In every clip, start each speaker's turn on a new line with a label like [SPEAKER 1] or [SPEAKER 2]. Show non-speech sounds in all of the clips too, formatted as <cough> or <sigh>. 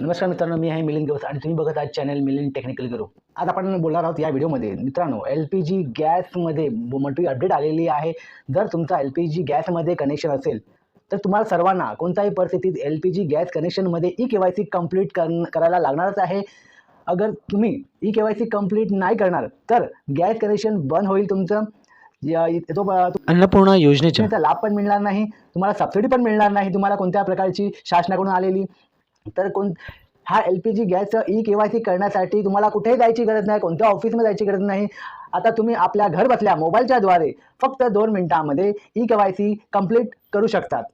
[SPEAKER 1] नमस्कार मित्रांनो मी आहे मिलिंद दिवस आणि तुम्ही बघत आहात चॅनल मिलिंद टेक्निकल गुरु. आज आपण बोलणार आहोत या व्हिडिओमध्ये. मित्रांनो एल पी जी गॅसमध्ये मोठी अपडेट आलेली आहे. जर तुमचा एल पी जी गॅसमध्ये कनेक्शन असेल तर तुम्हाला सर्वांना कोणत्याही परिस्थितीत एल पी जी गॅस कनेक्शनमध्ये E K Y C complete कर करायला लागणारच आहे. अगर तुम्ही E K Y C complete नाही करणार तर गॅस कनेक्शन बंद होईल तुमचं. या- तो
[SPEAKER 2] अन्नपूर्णा
[SPEAKER 1] योजनेचा लाभ पण मिळणार नाही तुम्हाला सबसिडी पण मिळणार नाही तुम्हाला कोणत्या प्रकारची शासनाकडून आलेली. तर कोण हा L P G gas E K Y C करण्यासाठी तुम्हाला कुठेही जायची गरज नाही कोणत्या ऑफिसमध्ये जायची गरज नाही. आता तुम्ही आपल्या घर बसल्या मोबाईलच्या द्वारे फक्त दोन मिनिटांमध्ये E K Y C complete करू शकतात.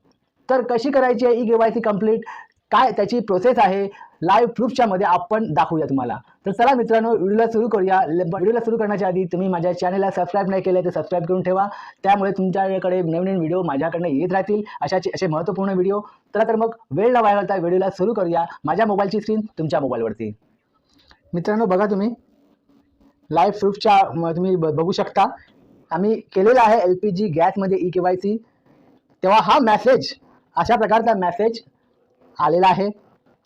[SPEAKER 1] तर कशी करायची आहे E K Y C complete काय त्याची प्रोसेस आहे? लाईव्ह प्रूफच्या मध्ये आपण दाखवूया तुम्हाला. तर चला मित्रांनो व्हिडिओला सुरू करूया. ल- व्हिडिओला सुरू करण्याच्या आधी तुम्ही माझ्या चॅनलला सबस्क्राईब नाही केलं तर सबस्क्राईब करून ठेवा. त्यामुळे तुमच्याकडे नवीन व्हिडिओ माझ्याकडनं येत राहतील. अशाचे असे महत्त्वपूर्ण व्हिडिओ. चला तर मग वेळ न वाया घालता व्हिडिओला सुरू करूया. माझ्या मोबाईलची स्क्रीन तुमच्या मोबाईलवरती. मित्रांनो बघा तुम्ही. लाईव्ह प्रूफच्या तुम्ही ब- बघू शकता. आम्ही केलेला आहे एल पी जी गॅसमध्ये ई के वाय सी तेव्हा हा मॅसेज अशा प्रकारचा मॅसेज आलेला आहे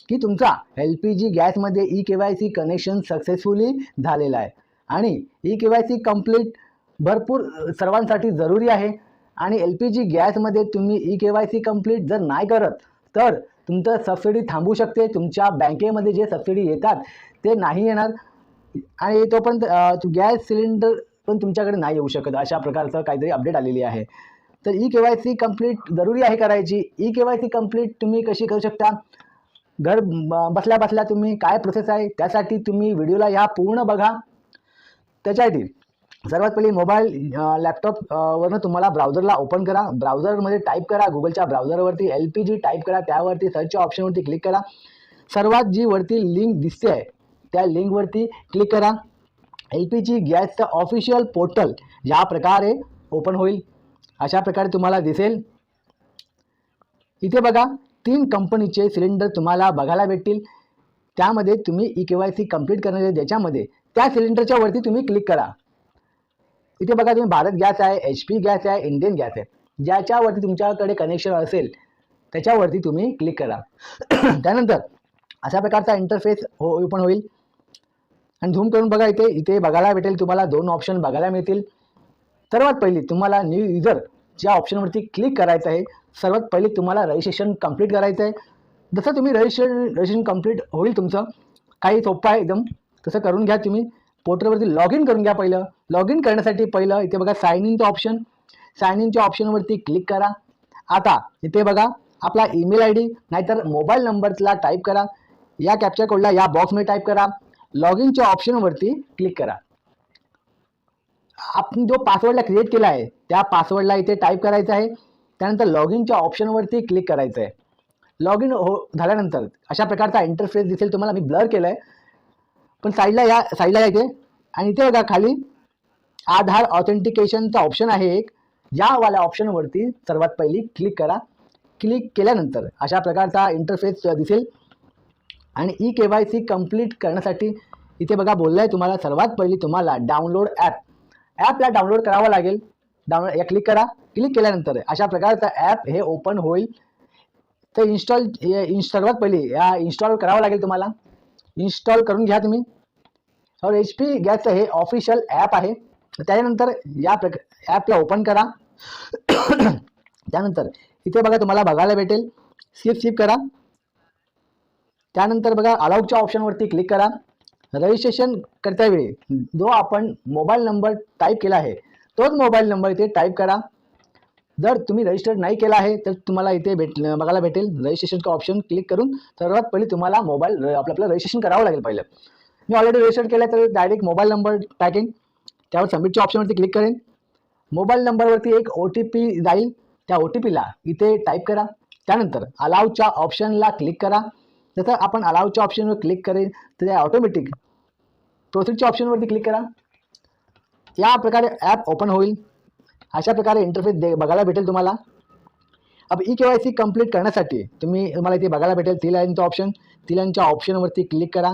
[SPEAKER 1] की तुमचा L P G गॅसमध्ये E K Y C connection successfully झालेला आहे. आणि E K Y C complete भरपूर सर्वांसाठी जरुरी आहे. आणि एल पी जी गॅसमध्ये तुम्ही E K Y C complete जर नाही करत तर तुमचं सबसिडी थांबू शकते. तुमच्या बँकेमध्ये जे सबसिडी येतात ते नाही येणार. आणि तोपर्यंत पण गॅस सिलेंडर पण तुमच्याकडे नाही येऊ शकत. अशा प्रकारचं काहीतरी अपडेट आलेली आहे. तर E K Y C complete जरुरी आहे करायची. E K Y C complete तुम्ही कशी करू शकता? घर ब- बसल्या बसल्या तुम्ही काय प्रोसेस आहे? त्यासाठी तुम्ही व्हिडिओला ह्या पूर्ण बघा. त्याच्यासाठी सर्वात पहिले मोबाईल लॅपटॉप वरनं तुम्हाला ब्राउझरला ओपन करा. ब्राउझरमध्ये टाईप करा. गुगलच्या ब्राउझरवरती एल पी जी टाईप करा. त्यावरती सर्चच्या ऑप्शनवरती क्लिक करा. सर्वात जी वरती लिंक दिसते आहे त्या लिंकवरती क्लिक करा. एल पी जी गॅसचं ऑफिशियल पोर्टल या प्रकारे ओपन होईल. अशा प्रकारे तुम्हाला दिसेल. इथे बघा तीन कंपनीचे सिलेंडर तुम्हाला बघायला भेटतील. त्यामध्ये तुम्ही E K Y C complete करण्याच्या ज्याच्यामध्ये त्या सिलेंडरच्या वरती तुम्ही क्लिक करा. इथे बघा तुम्ही भारत गॅस आहे एच पी गॅस आहे इंडियन गॅस आहे. ज्याच्यावरती तुमच्याकडे कनेक्शन असेल त्याच्यावरती तुम्ही क्लिक करा. <clears throat> त्यानंतर अशा प्रकारचा इंटरफेस हो ओपन होईल. आणि झूम करून बघा इथे इथे बघायला भेटेल तुम्हाला दोन ऑप्शन बघायला मिळतील. सर्वात पहिले तुम्हाला न्यू युजर ज्या ऑप्शनवरती क्लिक करायचं आहे. सर्वात पहिले तुम्हाला रजिस्ट्रेशन कंप्लीट करायचं आहे. जसं तुम्ही रजिस्ट्रेशन रजिस्ट्रेशन कंप्लीट होईल तुमचं काही सोपं आहे एकदम. तसं करून घ्या तुम्ही. पोर्टलवरती लॉग इन करून घ्या पहिलं. लॉग इन करण्यासाठी पहिलं इथे बघा साईन इनचं ऑप्शन साईन इनच्या ऑप्शनवरती क्लिक करा. आता इथे बघा आपला ईमेल आय डी नाहीतर मोबाईल नंबरला टाईप करा. या कॅप्चर कोडला या बॉक्समध्ये टाईप करा. लॉग इनच्या ऑप्शनवरती क्लिक करा. आपण जो पासवर्डला क्रिएट केला आहे त्या पासवर्डला इथे टाईप करायचं आहे. त्यानंतर लॉग इनच्या ऑप्शनवरती क्लिक करायचं आहे. लॉग इन हो झाल्यानंतर अशा प्रकारचा इंटरफेस दिसेल तुम्हाला. मी ब्लर केला आहे पण साईडला या साईडला या इथे. आणि इथे बघा खाली आधार ऑथेंटिकेशनचा ऑप्शन आहे एक. यावाल्या ऑप्शनवरती सर्वात पहिली क्लिक करा. क्लिक केल्यानंतर अशा प्रकारचा इंटरफेस दिसेल. आणि E K Y C complete करण्यासाठी इथे बघा बोललं आहे तुम्हाला सर्वात पहिली तुम्हाला डाउनलोड ॲप ॲपला डाउनलोड करावं लागेल. डाउनलोड या क्लिक करा. क्लिक केल्यानंतर अशा प्रकारचं ॲप हे ओपन होईल. तर इन्स्टॉल इन सर्वात पहिली. या इन्स्टॉल करावं लागेल तुम्हाला. इन्स्टॉल करून घ्या तुम्ही. और एच पी गॅसचं हे ऑफिशियल ॲप आहे. त्यानंतर या प्रक ॲपला ओपन करा. <coughs> त्यानंतर इथे बघा तुम्हाला बघायला भेटेल. स्किप स्किप करा. त्यानंतर बघा अलाउडच्या ऑप्शनवरती क्लिक करा. रजिस्ट्रेशन करत्यावेळी जो आपण मोबाईल नंबर टाईप केला आहे तोच मोबाईल नंबर इथे टाईप करा. जर तुम्ही रजिस्टर नाही केला आहे तर तुम्हाला इथे भेट बघायला भेटेल रजिस्ट्रेशनचं ऑप्शन क्लिक करून. सर्वात पहिली तुम्हाला मोबाईल आपलं आपलं रजिस्ट्रेशन करावं लागेल पहिलं. मी ऑलरेडी रजिस्टर केलं तर डायरेक्ट मोबाईल नंबर टाकेन त्यावर सबमिटच्या ऑप्शनवरती क्लिक करेन. मोबाईल नंबरवरती एक ओ टी पी जाईल. त्या ओ टी पीला इथे टाईप करा. त्यानंतर अलाउच्या ऑप्शनला क्लिक करा. जसं आपण अलाउच्या ऑप्शनवर क्लिक करेन तर ऑटोमॅटिक प्रोसेसच्या ऑप्शनवरती क्लिक करा. या प्रकारे ॲप ओपन होईल. अशा प्रकारे इंटरफेस दे बघायला भेटेल तुम्हाला. अब E K Y C complete करण्यासाठी तुम्ही तुम्हाला इथे बघायला भेटेल ती लाईनचं ऑप्शन ती लाईनच्या ऑप्शनवरती क्लिक करा.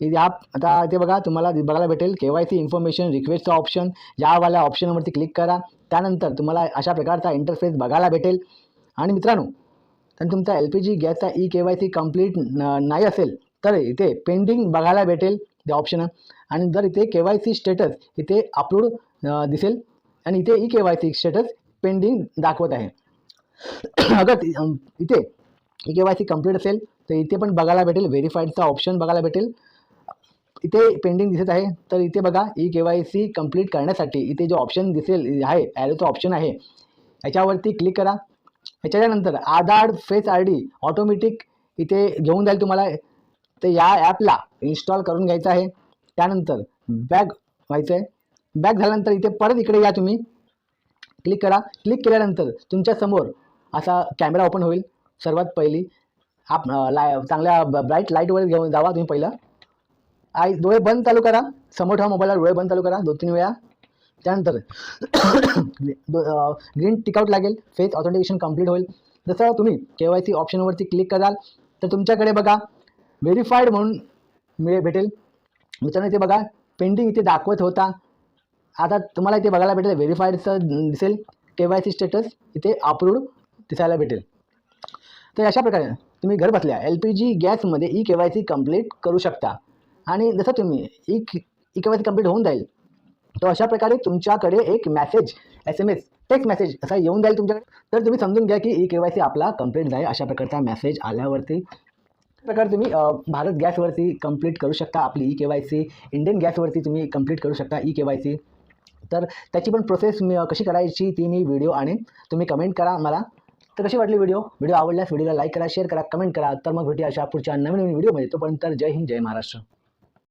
[SPEAKER 1] इथे आप आता इथे बघा तुम्हाला बघायला भेटेल के वाय सी इन्फॉर्मेशन रिक्वेस्टचं ऑप्शन यावाल्या ऑप्शनवरती क्लिक करा. त्यानंतर तुम्हाला अशा प्रकारचा इंटरफेस बघायला भेटेल. आणि मित्रांनो आणि तुमचा एल पी जी गॅसचा E K Y C complete नाही असेल तर इथे पेंडिंग बघायला भेटेल. ते ऑप्शन आणि जर इथे के वाय सी स्टेटस इथे अपलोड दिसेल. आणि इथे E K Y C status pending दाखवत आहे. अगर इथे E K Y C complete असेल तर इथे पण बघायला भेटेल. व्हेरीफाईडचा ऑप्शन बघायला भेटेल. इथे पेंडिंग दिसत आहे. तर इथे बघा E K Y C complete करण्यासाठी इथे जो ऑप्शन दिसेल आहे ॲरोचा ऑप्शन आहे याच्यावरती क्लिक करा. याच्यानंतर Aadhaar face I D automatic इथे घेऊन जाईल तुम्हाला. तर या ॲपला इन्स्टॉल करून घ्यायचं आहे. त्यानंतर बॅग व्हायचं आहे. बॅग झाल्यानंतर इथे परत इकडे या तुम्ही. क्लिक करा. क्लिक केल्यानंतर तुमच्यासमोर असा कॅमेरा ओपन होईल. सर्वात पहिली आप लाय चांगल्या ब्राईट लाईटवर घेऊन जावा तुम्ही पहिलं. आई डोळे बंद चालू करा. समोर ठेवा मोबाईलला डोळे बंद चालू करा. दोन तीन वेळा. त्यानंतर <coughs> ग्रीन टिकआउट लागेल. फेस ऑथेंटिकेशन कंप्लीट होईल. जसं तुम्ही के वाय सी ऑप्शनवरती क्लिक कराल तर तुमच्याकडे बघा. व्हेरीफाईड म्हणून मिळे भेटेल. मित्रांनो इथे बघा पेंडिंग इथे दाखवत होता. आता तुम्हाला इथे बघायला भेटेल व्हेरीफाईडचं दिसेल. के वाय सी स्टेटस इथे अप्रूव्ड दिसायला भेटेल. तर अशा प्रकारे तुम्ही घर बसल्या L P G गॅसमध्ये E K Y C complete करू शकता. आणि जसं तुम्ही E E K Y C complete होऊन जाईल तर अशा प्रकारे तुमच्याकडे एक message S M S text message असा येऊन जाईल तुमच्याकडे. तर तुम्ही समजून घ्या की ई के वाय सी आपला कंप्लीट जाईल अशा प्रकारचा मेसेज आल्यावरती. प्रकारे तुम्ही भारत गॅसवरती कंप्लीट करू शकता आपली E K Y C. Indian गॅसवरती तुम्ही कंप्लीट करू शकता ई के वाय सी. तर त्याची पण प्रोसेस मी कशी करायची ती मी व्हिडिओ आणि तुम्ही कमेंट करा मला. तर कशी वाटली व्हिडिओ व्हिडिओ आवडल्यास व्हिडिओला लाईक करा शेअर करा कमेंट करा. तर मग भेटूया अशा पुढच्या नवीन नवीन व्हिडिओमध्ये तोपर्यंत जय हिंद जय महाराष्ट्र.